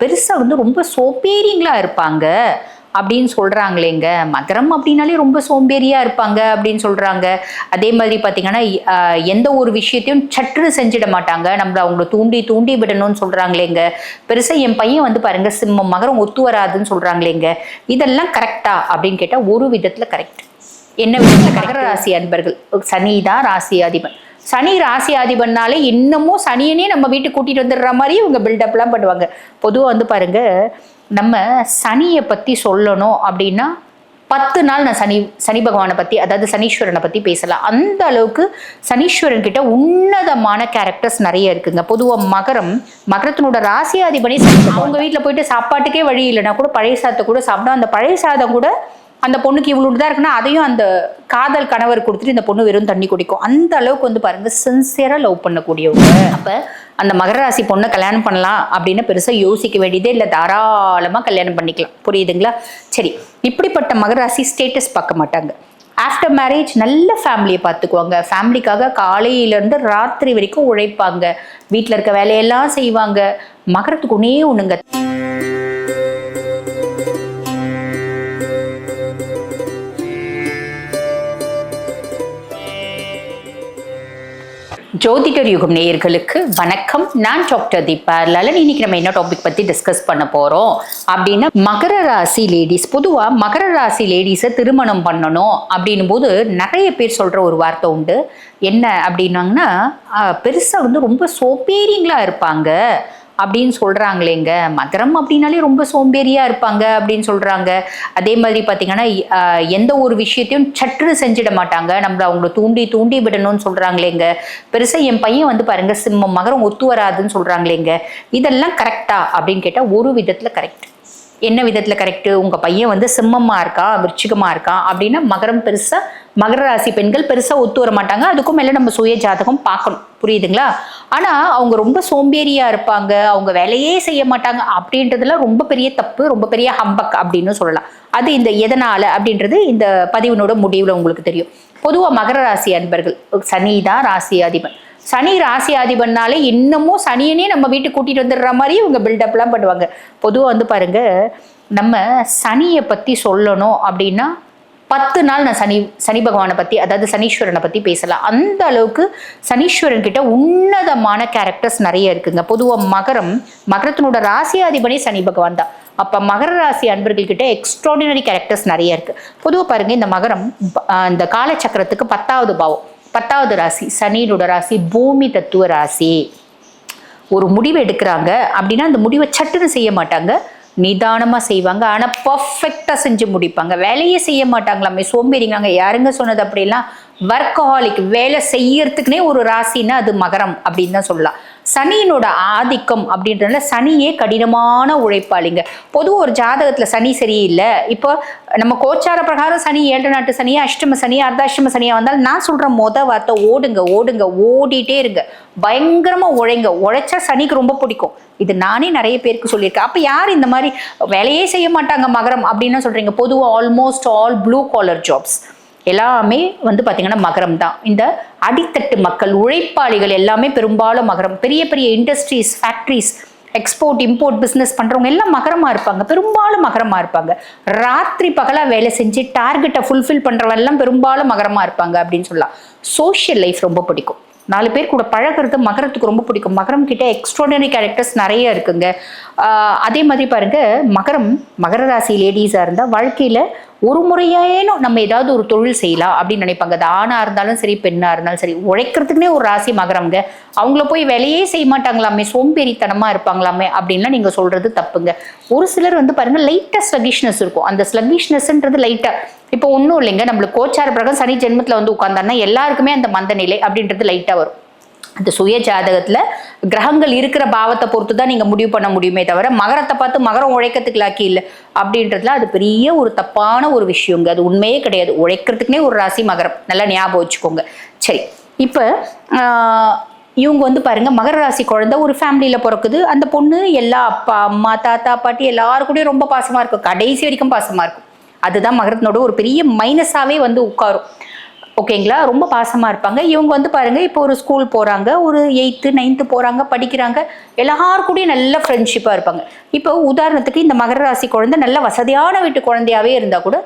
பெருசாக வந்து ரொம்ப சோம்பேறிங்களா இருப்பாங்க அப்படின்னு சொல்கிறாங்களேங்க மகரம் அப்படின்னாலே ரொம்ப சோம்பேறியாக இருப்பாங்க அப்படின்னு சொல்கிறாங்க அதே மாதிரி பார்த்தீங்கன்னா எந்த ஒரு விஷயத்தையும் சற்று செஞ்சிட மாட்டாங்க. நம்மள அவங்கள தூண்டி தூண்டி விடணும்னு சொல்கிறாங்களேங்க பெருசாக என் பையன் வந்து பாருங்க சிம்மம் மகரம் ஒத்து வராதுன்னு சொல்கிறாங்களேங்க இதெல்லாம் கரெக்டா அப்படின்னு கேட்டால் ஒரு விதத்தில் கரெக்ட் என்ன விதத்தில்? மகர ராசி அன்பர்கள். சனி தான் ராசி அதிபன். சனி ராசியாதிபன்னாலே இன்னமும் சனியனே நம்ம வீட்டுக்கு கூட்டிகிட்டு வந்துடுற மாதிரி இவங்க பில்டப்லாம் பண்ணுவாங்க. பொதுவாக வந்து பாருங்க நம்ம சனியை பற்றி சொல்லணும் அப்படின்னா பத்து நாள் நான் சனி சனி பகவானை பற்றி அதாவது சனீஸ்வரனை பற்றி பேசலாம். அந்த அளவுக்கு சனீஸ்வரன் கிட்ட உன்னதமான கேரக்டர்ஸ் நிறைய இருக்குங்க. பொதுவாக மகரம் மகரத்தினோட ராசி அவங்க வீட்டில் போயிட்டு சாப்பாட்டுக்கே வழி இல்லைன்னா கூட பழைய சாதத்தை கூட சாப்பிட்டா அந்த பழைய சாதம் கூட அந்த பொண்ணுக்கு இவ்வளவு தான் இருக்குன்னா அதையும் அந்த காதல் கணவர் கொடுத்துட்டு இந்த பொண்ணு வெறும் தண்ணி குடிக்கும். அந்த அளவுக்கு வந்து பாருங்க சின்சியரா லவ் பண்ணக்கூடியவங்க. அப்ப அந்த மகர ராசி பொண்ணை கல்யாணம் பண்ணலாம் அப்படின்னு பெருசா யோசிக்க வேண்டியதே இல்லை தாராளமா கல்யாணம் பண்ணிக்கலாம். புரியுதுங்களா? சரி இப்படிப்பட்ட மகர ராசி ஸ்டேட்டஸ் பார்க்க மாட்டாங்க. ஆஃப்டர் மேரேஜ் நல்ல ஃபேமிலியை பார்த்துக்குவாங்க. ஃபேமிலிக்காக காலையிலேருந்து ராத்திரி வரைக்கும் உழைப்பாங்க. வீட்டில் இருக்க வேலையெல்லாம் செய்வாங்க. மகரத்துக்கு ஒன்றே ஒன்றுங்க ஜோதிடர் யுகம் நேயர்களுக்கு வணக்கம். நான் டாக்டர் தீபா லலன். இன்னைக்கு நம்ம என்ன டாபிக் பத்தி டிஸ்கஸ் பண்ண போறோம்? அப்படின்னா மகர ராசி லேடிஸ் பொதுவா மகர ராசி லேடிஸை திருமணம் பண்ணணும் அப்படின்னும் போது நிறைய பேர் சொல்ற ஒரு வார்த்தை உண்டு. என்ன அப்படின்னாங்கன்னா பெருசாக பெருசா வந்து ரொம்ப சோம்பேறிங்களா இருப்பாங்க. அப்படின்னு சொல்கிறாங்களேங்க மகரம் அப்படின்னாலே ரொம்ப சோம்பேறியாக இருப்பாங்க அப்படின்னு சொல்கிறாங்க அதே மாதிரி பார்த்தீங்கன்னா எந்த ஒரு விஷயத்தையும் சற்று செஞ்சிட மாட்டாங்க. நம்மளை அவங்கள தூண்டி தூண்டி விடணும்னு சொல்கிறாங்களேங்க பெருசாக என் பையன் வந்து பாருங்க சிம்மம் மகரம் ஒத்து வராதுன்னு சொல்கிறாங்களேங்க இதெல்லாம் கரெக்டா அப்படின்னு கேட்டால் ஒரு விதத்தில் கரெக்ட் என்ன விதத்தில் கரெக்டு உங்கள் பையன் வந்து சிம்மமாக இருக்கான் விருச்சிகமாக இருக்கான் அப்படின்னா மகரம் பெருசாக மகர ராசி பெண்கள் பெருசாக ஒத்து வர மாட்டாங்க. அதுக்கும் மேலே நம்ம சுய ஜாதகம் பார்க்கணும். புரியுதுங்களா? ஆனா அவங்க ரொம்ப சோம்பேறியா இருப்பாங்க. அவங்க வேலையே செய்ய மாட்டாங்க. அப்படின்றதுல ரொம்ப பெரிய தப்பு ரொம்ப பெரிய ஹம்பக் அப்படின்னு சொல்லலாம். அது இந்த எதனால அப்படின்றது இந்த பதிவினோட முடிவுல உங்களுக்கு தெரியும். பொதுவா மகர ராசி அன்பர்கள் சனி தான் ராசி அதிபன். சனி ராசி அதிபன்னாலே இன்னமும் சனியனே நம்ம வீட்டுக்கு கூட்டிட்டு வந்துடுற மாதிரி இவங்க பில்டப்லாம் பண்ணுவாங்க. பொதுவாக வந்து பாருங்க நம்ம சனியை பற்றி சொல்லணும் அப்படின்னா பத்து நாள் நான் சனி சனி பகவானை பற்றி அதாவது சனீஸ்வரனை பற்றி பேசலாம். அந்த அளவுக்கு சனீஸ்வரன் கிட்ட உன்னதமான கேரக்டர்ஸ் நிறைய இருக்குங்க. பொதுவாக மகரம் மகரத்தினோட ராசியாதிபனே சனி பகவான் தான். அப்போ மகர ராசி அன்பர்கள்கிட்ட எக்ஸ்ட்ராடினரி கேரக்டர்ஸ் நிறைய இருக்குது பொதுவாக பாருங்கள் இந்த மகரம் இந்த காலச்சக்கரத்துக்கு பத்தாவது பாவம். பத்தாவது ராசி சனியினோட ராசி பூமி தத்துவ ராசி. ஒரு முடிவு எடுக்கிறாங்க. அப்படின்னா அந்த முடிவை சட்டுன்னு செய்ய மாட்டாங்க. நிதானமா செய்வாங்க. ஆனா பர்ஃபெக்டா செஞ்சு முடிப்பாங்க. வேலையே செய்ய மாட்டாங்களாமே. சோம்பேறிங்காங்க யாருங்க சொன்னது அப்படிலாம் ஒர்க்கஹாலிக் வேலை செய்யறதுக்குனே ஒரு ராசின்னா அது மகரம் அப்படின்னு தான் சொல்லலாம். சனியினோட ஆதிக்கம் அப்படின்றதுல சனியே கடினமான உழைப்பாளிங்க. பொதுவாக ஒரு ஜாதகத்தில் சனி சரியில்லை. இப்போ நம்ம கோச்சார பிரகாரம் சனி ஏழு நாட்டு சனியா அஷ்டம சனியா அர்த்தாஷ்டம சனியா வந்தால் நான் சொல்ற மொத வார்த்தை ஓடுங்க ஓடுங்க ஓடிட்டே இருங்க. பயங்கரமா உழைங்க. உழைச்சா சனிக்கு ரொம்ப பிடிக்கும். இது நானே நிறைய பேருக்கு சொல்லியிருக்கேன். அப்ப யார் இந்த மாதிரி வேலையே செய்ய மாட்டாங்க மகரம் அப்படின்னு சொல்றீங்க? பொதுவாக almost all blue collar jobs எல்லாமே வந்து பார்த்தீங்கன்னா மகரம் தான் இந்த அடித்தட்டு மக்கள் உழைப்பாளிகள் எல்லாமே பெரும்பாலும் மகரம். பெரிய பெரிய industries factories export import business பண்ணுறவங்க எல்லாம் மகரமாக இருப்பாங்க. பெரும்பாலும் மகரமாக இருப்பாங்க. ராத்திரி பகலாக வேலை செஞ்சு டார்கெட்டை ஃபுல்ஃபில் பண்ணுறவங்க எல்லாம் பெரும்பாலும் மகரமாக இருப்பாங்க அப்படின்னு சொல்லலாம். சோஷியல் லைஃப் ரொம்ப பிடிக்கும். நாலு பேர் கூட பழகுறது மகரத்துக்கு ரொம்ப பிடிக்கும். மகரம் கிட்ட எக்ஸ்ட்ராடனரி கேரக்டர்ஸ் நிறைய இருக்குங்க. அதே மாதிரி பாருங்க மகரம் மகர ராசி லேடிஸாக இருந்தால் வாழ்க்கையில் ஒரு முறையேனும் நம்ம ஏதாவது ஒரு தொழில் செய்யலாம் அப்படின்னு நினைப்பாங்க. அது ஆணா இருந்தாலும் சரி பெண்ணா இருந்தாலும் சரி உழைக்கிறதுக்குனே ஒரு ராசி மகரவங்க அவங்கள போய் வேலையே செய்ய மாட்டாங்களாமே சோம்பேறித்தனமா இருப்பாங்களாமே அப்படின்லாம் நீங்க சொல்றது தப்புங்க. ஒரு சிலர் வந்து பாருங்க லைட்டா ஸ்லகிஷ்னஸ் இருக்கும். அந்த ஸ்லகிஷ்னஸ்ன்றது லைட்டா இப்போ ஒன்றும் இல்லைங்க நம்மளுக்கு கோச்சார பிரகாரம் சனி ஜென்மத்தில் வந்து உட்காந்தாருன்னா எல்லாருக்குமே அந்த மந்த நிலை அப்படின்றது லைட்டாக வரும். அந்த சுய ஜாதகத்துல கிரகங்கள் இருக்கிற பாவத்தை பொறுத்து தான் நீங்க முடிவு பண்ண முடியுமே தவிர மகரத்தை பார்த்து மகரம் உழைக்கிறதுக்கு லாக்கி இல்லை அப்படின்றதுல அது பெரிய ஒரு தப்பான ஒரு விஷயங்க அது உண்மையே கிடையாது. உழைக்கிறதுக்குனே ஒரு ராசி மகரம். நல்லா ஞாபகம் வச்சுக்கோங்க. சரி. இப்போ இவங்க வந்து பாருங்க மகர ராசி குழந்தை ஒரு ஃபேமிலியில பிறக்குது. அந்த பொண்ணு எல்லா அப்பா அம்மா தாத்தா பாட்டி எல்லாரு கூடயும் ரொம்ப பாசமா இருக்கும். கடைசி வரைக்கும் பாசமா இருக்கும். அதுதான் மகரத்தினோட ஒரு பெரிய மைனஸாவே வந்து உட்காரும். ஓகேங்களா? ரொம்ப பாசமாக இருப்பாங்க. இவங்க வந்து பாருங்கள் இப்போ ஒரு ஸ்கூல் போகிறாங்க ஒரு எயித்து நைன்த்து போகிறாங்க படிக்கிறாங்க. எல்லார் நல்ல ஃப்ரெண்ட்ஷிப்பாக இருப்பாங்க. இப்போ உதாரணத்துக்கு இந்த மகர ராசி குழந்தை நல்ல வசதியான வீட்டு குழந்தையாகவே இருந்தால் கூட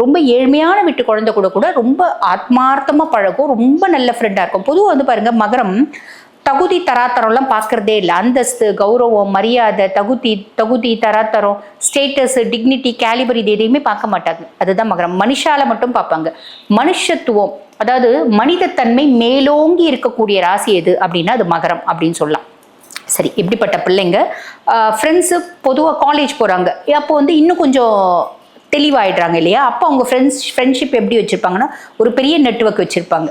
ரொம்ப ஏழ்மையான வீட்டு குழந்தை கூட கூட ரொம்ப ஆத்மார்த்தமாக பழகும் ரொம்ப நல்ல ஃப்ரெண்டாக இருக்கும். பொதுவாக வந்து பாருங்கள் மகரம் தகுதி தராத்தரம்லாம் பார்க்கறதே இல்லை. அந்தஸ்து கௌரவம் மரியாதை தகுதி தகுதி தராத்தரம் ஸ்டேட்டஸ் டிக்னிட்டி கேலிபர் இது எதையுமே பார்க்க மாட்டாங்க. அதுதான் மகரம் மனுஷால மட்டும் பார்ப்பாங்க. மனுஷத்துவம் அதாவது மனிதத்தன்மை மேலோங்கி இருக்கக்கூடிய ராசி எது அப்படின்னா அது மகரம் அப்படின்னு சொல்லலாம். சரி இப்படிப்பட்ட பிள்ளைங்க ஃப்ரெண்ட்ஸு பொதுவாக காலேஜ் போகிறாங்க அப்போ வந்து இன்னும் கொஞ்சம் தெளிவாயிடுறாங்க இல்லையா? அப்போ அவங்க ஃப்ரெண்ட்ஸ் ஃப்ரெண்ட்ஷிப் எப்படி வச்சுருப்பாங்கன்னா ஒரு பெரிய நெட்வொர்க் வச்சுருப்பாங்க.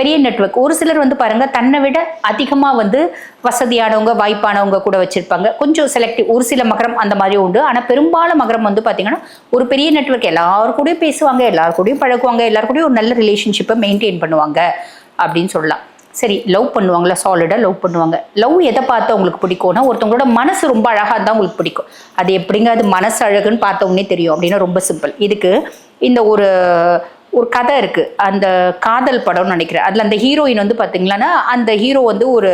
பெரிய நெட்வொர்க் ஒரு சிலர் வந்து பாருங்க தன்னை விட அதிகமாக வந்து வசதியானவங்க வாய்ப்பானவங்க கூட வச்சிருப்பாங்க. கொஞ்சம் செலக்டிவ் ஒரு சில மகரம் அந்த மாதிரி உண்டு. ஆனால் பெரும்பாலும் மகரம் வந்து பார்த்தீங்கன்னா ஒரு பெரிய நெட்வொர்க் எல்லாரு கூடயும் பேசுவாங்க எல்லாரு கூடயும் பழகுவாங்க எல்லாரு கூடயும் ஒரு நல்ல ரிலேஷன்ஷிப்பை மெயின்டைன் பண்ணுவாங்க அப்படின்னு சொல்லலாம். சரி லவ் பண்ணுவாங்களா? சாலிடாக லவ் பண்ணுவாங்க. லவ் எதை பார்த்து உங்களுக்கு பிடிக்கும்னா ஒருத்தவங்களோட மனசு ரொம்ப அழகாக தான் உங்களுக்கு பிடிக்கும். அது எப்படிங்க அது மனசு அழகுன்னு பார்த்தவொடனே தெரியும் அப்படின்னா ரொம்ப சிம்பிள் இதுக்கு இந்த ஒரு ஒரு கதை இருக்கு. அந்த காதல் படம்னு நினைக்கிறேன். அதில் அந்த ஹீரோயின் வந்து பார்த்தீங்கன்னா அந்த ஹீரோ வந்து ஒரு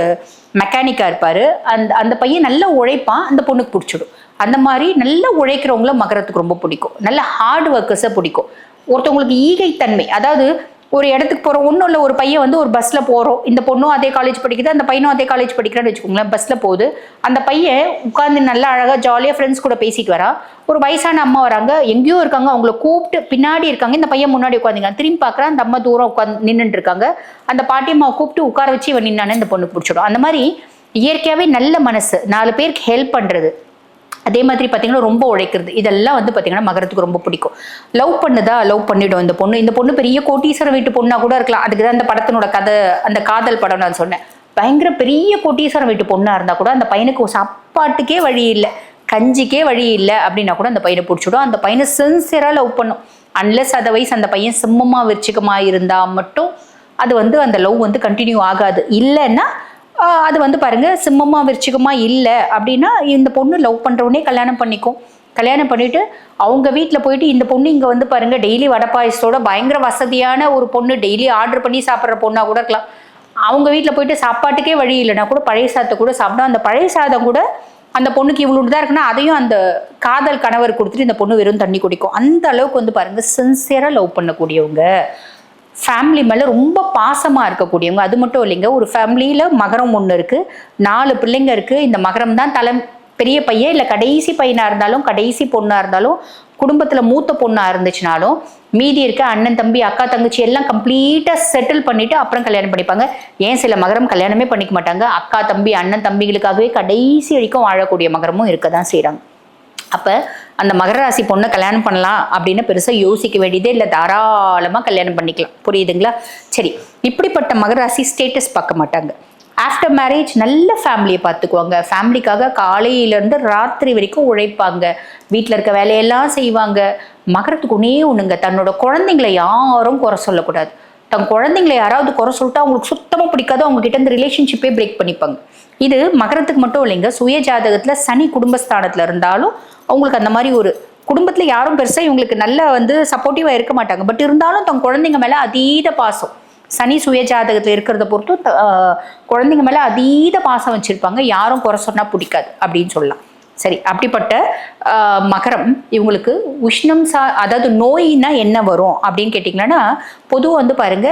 மெக்கானிக்காக இருப்பார். அந்த அந்த பையன் நல்லா உழைப்பான். அந்த பொண்ணுக்கு பிடிச்சிடும். அந்த மாதிரி நல்லா உழைக்கிறவங்கள மகரத்துக்கு ரொம்ப பிடிக்கும். நல்ல ஹார்ட் ஒர்க்கர்ஸை பிடிக்கும். ஒருத்தவங்களுக்கு ஈகைத்தன்மை. அதாவது ஒரு இடத்துக்கு போகிறோம் ஒன்றும் இல்லை ஒரு பையன் வந்து ஒரு பஸ்ஸில் போகிறோம் இந்த பொண்ணும் அதே காலேஜ் படிக்குது. அந்த பையனும் அதே காலேஜ் படிக்கிறான்னு வச்சுக்கோங்களேன் பஸ்ஸில் போகுது. அந்த பையன் உட்காந்து நல்லா அழகாக ஜாலியாக ஃப்ரெண்ட்ஸ் கூட பேசிட்டு வரா. ஒரு வயசான அம்மா வராங்க. எங்கேயோ இருக்காங்க. அவங்கள கூப்பிட்டு பின்னாடி இருக்காங்க. இந்த பையன் முன்னாடி உட்காந்துங்க திரும்பி பார்க்குறா அந்த அம்மா தூரம் உட்காந்து நின்றுட்டு இருக்காங்க. அந்த பாட்டியம்மாவை கூப்பிட்டு உட்கார வச்சு இவன் நின்னானே இந்த பொண்ணு பிடிச்சிடும். அந்த மாதிரி இயற்கையாகவே நல்ல மனசு. நாலு பேருக்கு ஹெல்ப் பண்ணுறது அதே மாதிரி பார்த்தீங்கன்னா ரொம்ப உழைக்கிறது. இதெல்லாம் வந்து பார்த்தீங்கன்னா மகரத்துக்கு ரொம்ப பிடிக்கும். லவ் பண்ணுதா? லவ் பண்ணிடும் இந்த பொண்ணு. இந்த பொண்ணு பெரிய கோட்டீஸ்வர வீட்டு பொண்ணாக கூட இருக்கலாம். அதுக்கு தான் அந்த படத்தினோட கதை அந்த காதல் படம் நான் சொன்னேன். பயங்கர பெரிய கோட்டீஸ்வரம் வீட்டு பொண்ணாக இருந்தால் கூட அந்த பையனுக்கு சாப்பாட்டுக்கே வழி இல்லை. கஞ்சிக்கே வழி இல்லை அப்படின்னா கூட அந்த பையனை பிடிச்சிடும். அந்த பையனை சின்சியராக லவ் பண்ணும். அன்லெஸ் அதர்வைஸ் அந்த பையன் சிம்மமாக விருச்சிகமா இருந்தால் மட்டும் அது வந்து அந்த லவ் வந்து கண்டினியூ ஆகாது. இல்லைன்னா அது வந்து பாருங்க சிம்மமா விருச்சிகமா இல்லை அப்படின்னா இந்த பொண்ணு லவ் பண்றவனே கல்யாணம் பண்ணிக்கும். கல்யாணம் பண்ணிட்டு அவங்க வீட்டில் போயிட்டு இந்த பொண்ணு இங்கே வந்து பாருங்க டெய்லி வடை பாயசத்தோட பயங்கர வசதியான ஒரு பொண்ணு டெய்லி ஆர்டர் பண்ணி சாப்பிட்ற பொண்ணா கூட இருக்கலாம். அவங்க வீட்டில் போயிட்டு சாப்பாட்டுக்கே வழி இல்லைன்னா கூட பழைய சாதத்தை கூட சாப்பிடும் அந்த பழைய சாதம் கூட அந்த பொண்ணுக்கு இவ்வளோ தான் இருக்குன்னா அதையும் அந்த காதல் கணவர் கொடுத்துட்டு இந்த பொண்ணு வெறும் தண்ணி குடிக்கும். அந்த அளவுக்கு வந்து பாருங்க சின்சியராக லவ் பண்ணக்கூடியவங்க. ஃபேமிலி மேலே ரொம்ப பாசமாக இருக்கக்கூடியவங்க அது மட்டும் இல்லைங்க ஒரு ஃபேமிலியில் மகரம் ஒன்று இருக்குது நாலு பிள்ளைங்க இருக்குது இந்த மகரம் தான் தலை பெரிய பையன் இல்லை கடைசி பையனாக இருந்தாலும் கடைசி பொண்ணாக இருந்தாலும் குடும்பத்தில் மூத்த பொண்ணாக இருந்துச்சுனாலும் மீதி இருக்க அண்ணன் தம்பி அக்கா தங்கச்சி எல்லாம் கம்ப்ளீட்டாக செட்டில் பண்ணிவிட்டு அப்புறம் கல்யாணம் பண்ணிப்பாங்க. ஏன் சில மகரம் கல்யாணமே பண்ணிக்க மாட்டாங்க? அக்கா தம்பி அண்ணன் தம்பிகளுக்காகவே கடைசி வரைக்கும் வாழக்கூடிய மகரமும் இருக்க தான் செய்கிறாங்க அப்போ அந்த மகர ராசி பொண்ணை கல்யாணம் பண்ணலாம் அப்படின்னு பெருசாக யோசிக்க வேண்டியதே இல்லை. தாராளமாக கல்யாணம் பண்ணிக்கலாம். புரியுதுங்களா? சரி இப்படிப்பட்ட மகர ராசி ஸ்டேட்டஸ் பார்க்க மாட்டாங்க. ஆஃப்டர் மேரேஜ் நல்ல ஃபேமிலியை பார்த்துக்குவாங்க. ஃபேமிலிக்காக காலையிலேருந்து ராத்திரி வரைக்கும் உழைப்பாங்க. வீட்டில் இருக்க வேலையெல்லாம் செய்வாங்க. மகரத்துக்கு ஒன்றே ஒன்றுங்க தன்னோட குழந்தைங்களை யாரும் குறை சொல்லக்கூடாது. தன் குழந்தைங்களை யாராவது குறை சொல்லிட்டு அவங்களுக்கு சுத்தமாக பிடிக்காது. அவங்க கிட்ட இந்த ரிலேஷன்ஷிப்பே பிரேக் பண்ணிப்பாங்க. இது மகரத்துக்கு மட்டும் இல்லைங்க. சுய ஜாதகத்தில் சனி குடும்பஸ்தானத்தில் இருந்தாலும் அவங்களுக்கு அந்த மாதிரி ஒரு குடும்பத்தில் யாரும் பெருசாக இவங்களுக்கு நல்ல வந்து சப்போர்ட்டிவாக இருக்க மாட்டாங்க. பட் இருந்தாலும் தன் குழந்தைங்க மேலே அதீத பாசம். சனி சுய ஜாதகத்தில் இருக்கிறத பொறுத்தும் த- குழந்தைங்க மேலே அதீத பாசம் வச்சுருப்பாங்க. யாரும் குறை சொன்னால் பிடிக்காது அப்படின்னு சொல்லலாம். சரி அப்படிப்பட்ட மகரம் இவங்களுக்கு உஷ்ணம் சா அதாவது நோயினா என்ன வரும் அப்படின்னு கேட்டிங்கன்னா பொதுவாக வந்து பாருங்க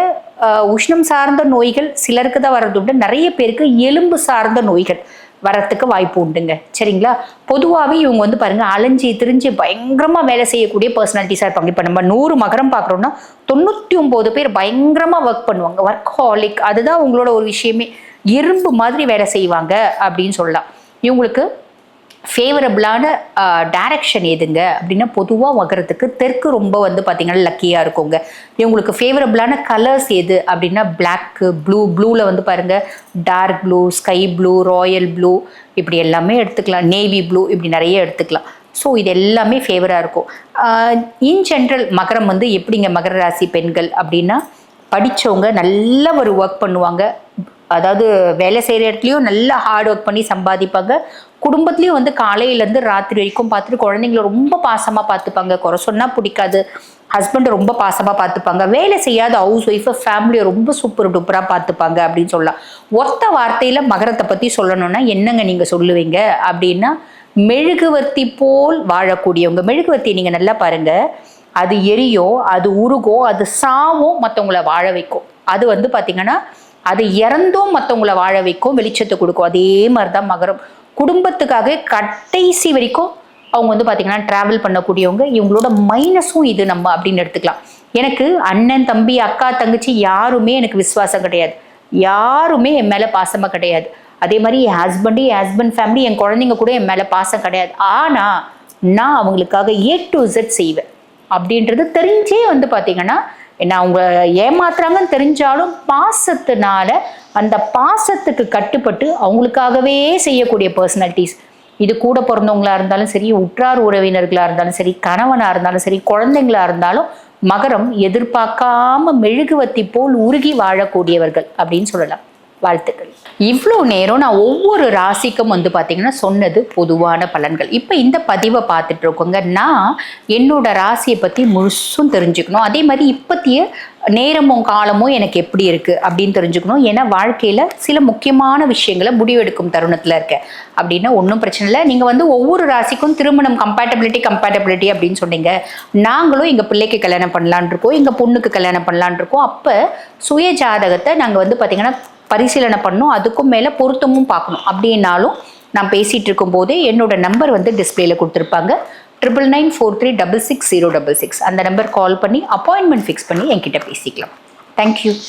உஷ்ணம் சார்ந்த நோய்கள் சிலருக்கு தான் வர்றது உண்டு. நிறைய பேருக்கு எலும்பு சார்ந்த நோய்கள் வரத்துக்கு வாய்ப்பு உண்டுங்க. சரிங்களா? பொதுவாகவே இவங்க வந்து பாருங்க அலைஞ்சி திரிஞ்சு பயங்கரமாக வேலை செய்யக்கூடிய பர்சனாலிட்டிஸாக இருப்பாங்க. இப்போ நம்ம நூறு மகரம் பார்க்குறோம்னா தொண்ணூற்றி ஒம்பது பேர் பயங்கரமாக ஒர்க் பண்ணுவாங்க. ஒர்க் ஹாலிக் அதுதான் உங்களோட ஒரு விஷயமே. இரும்பு மாதிரி வேலை செய்வாங்க அப்படின்னு சொல்லலாம். இவங்களுக்கு ஃபேவரபிளான டைரக்ஷன் எதுங்க? அப்படின்னா பொதுவாக வகிறதுக்கு தெற்கு ரொம்ப வந்து பார்த்தீங்கன்னா லக்கியாக இருக்குங்க. இவங்களுக்கு ஃபேவரபிளான கலர்ஸ் எது? அப்படின்னா பிளாக்கு ப்ளூ ப்ளூவில் வந்து பாருங்கள் dark blue sky blue royal blue இப்படி எல்லாமே எடுத்துக்கலாம். நேவி ப்ளூ இப்படி நிறைய எடுத்துக்கலாம். ஸோ இது எல்லாமே ஃபேவராக இருக்கும். இன் ஜென்ரல் மகரம் வந்து எப்படிங்க? மகர ராசி பெண்கள் அப்படின்னா படித்தவங்க நல்ல ஒரு ஒர்க் பண்ணுவாங்க. அதாவது வேலை செய்கிற இடத்துலையும் நல்லா ஹார்ட் ஒர்க் பண்ணி சம்பாதிப்பாங்க. குடும்பத்துலேயும் வந்து காலையிலேருந்து ராத்திரி வரைக்கும் பார்த்துட்டு குழந்தைங்கள ரொம்ப பாசமாக பார்த்துப்பாங்க. குறை சொன்னால் பிடிக்காது. ஹஸ்பண்டை ரொம்ப பாசமாக பார்த்துப்பாங்க. வேலை செய்யாத ஹவுஸ் ஒய்ஃபை ஃபேமிலியை ரொம்ப சூப்பர் டூப்பராக பார்த்துப்பாங்க அப்படின்னு சொல்லலாம். ஒத்த வார்த்தையில் மகரத்தை பற்றி சொல்லணும்னா என்னங்க நீங்கள் சொல்லுவீங்க? அப்படின்னா மெழுகுவர்த்தி போல் வாழக்கூடியவங்க. மெழுகுவர்த்தி நீங்கள் நல்லா பாருங்கள் அது எரியோ அது உருகோ அது சாவும் மற்றவங்கள வாழ வைக்கும். அது வந்து பார்த்திங்கன்னா அது இறந்தும் மற்றவங்கள வாழ வைக்கும். வெளிச்சத்தை கொடுக்கும். அதே மாதிரி தான் மகரம். குடும்பத்துக்காக கடைசி வரைக்கும் அவங்க வந்து பார்த்திங்கன்னா ட்ராவல் பண்ணக்கூடியவங்க. இவங்களோட மைனஸும் இது நம்ம அப்படின்னு எடுத்துக்கலாம். எனக்கு அண்ணன் தம்பி அக்கா தங்கச்சி யாருமே எனக்கு விசுவாசம் கிடையாது. யாருமே என் மேலே பாசமாக கிடையாது. அதே மாதிரி என் ஹஸ்பண்டு என் ஹஸ்பண்ட் ஃபேமிலி என் குழந்தைங்க கூட என் மேலே பாசம் கிடையாது. ஆனால் நான் அவங்களுக்காக ஏ டு Z செய்வேன். அப்படின்றது தெரிஞ்சே வந்து பார்த்தீங்கன்னா என்ன அவங்க ஏமாத்துறாங்கன்னு தெரிஞ்சாலும் பாசத்தினால அந்த பாசத்துக்கு கட்டுப்பட்டு அவங்களுக்காகவே செய்யக்கூடிய பர்சனாலிட்டிஸ் இது கூட பிறந்தவங்களா இருந்தாலும் சரி உற்றார் உறவினர்களா இருந்தாலும் சரி கணவனா இருந்தாலும் சரி குழந்தைங்களா இருந்தாலும் மகரம் எதிர்பார்க்காம மெழுகுவத்தி போல் உருகி வாழக்கூடியவர்கள் அப்படின்னு சொல்லலாம். வாழ்த்துக்கள். இவ்வளோ நேரம் நான் ஒவ்வொரு ராசிக்கும் வந்து பார்த்தீங்கன்னா சொன்னது பொதுவான பலன்கள். இப்போ இந்த பதிவை பார்த்துட்டு இருக்கோங்க. நான் என்னோட ராசியை பற்றி முழுசும் தெரிஞ்சுக்கணும். அதே மாதிரி இப்பத்திய நேரமும் காலமும் எனக்கு எப்படி இருக்குது அப்படின்னு தெரிஞ்சுக்கணும். ஏன்னா வாழ்க்கையில் சில முக்கியமான விஷயங்களை முடிவெடுக்கும் தருணத்தில் இருக்கேன். அப்படின்னா ஒன்றும் பிரச்சனை இல்லை. நீங்கள் வந்து ஒவ்வொரு ராசிக்கும் திருமணம் கம்பேட்டபிலிட்டி கம்பேட்டபிலிட்டி அப்படின்னு சொன்னீங்க. நாங்களும் எங்கள் பிள்ளைக்கு கல்யாணம் பண்ணலான் இருக்கோம். எங்கள் பொண்ணுக்கு கல்யாணம் பண்ணலான் இருக்கோம். அப்போ சுய ஜாதகத்தை நாங்கள் வந்து பார்த்திங்கன்னா பரிசீலனை பண்ணணும். அதுக்கும் மேலே பொருத்தமும் பார்க்கணும். அப்படின்னாலும் நான் பேசிகிட்டு இருக்கும்போதே என்னோட நம்பர் வந்து டிஸ்பிளேல கொடுத்துருப்பாங்க. Triple nine four three double six zero double six அந்த நம்பர் கால் பண்ணி அப்பாயின்மெண்ட் ஃபிக்ஸ் பண்ணி என்கிட்ட பேசிக்கலாம். தேங்க்யூ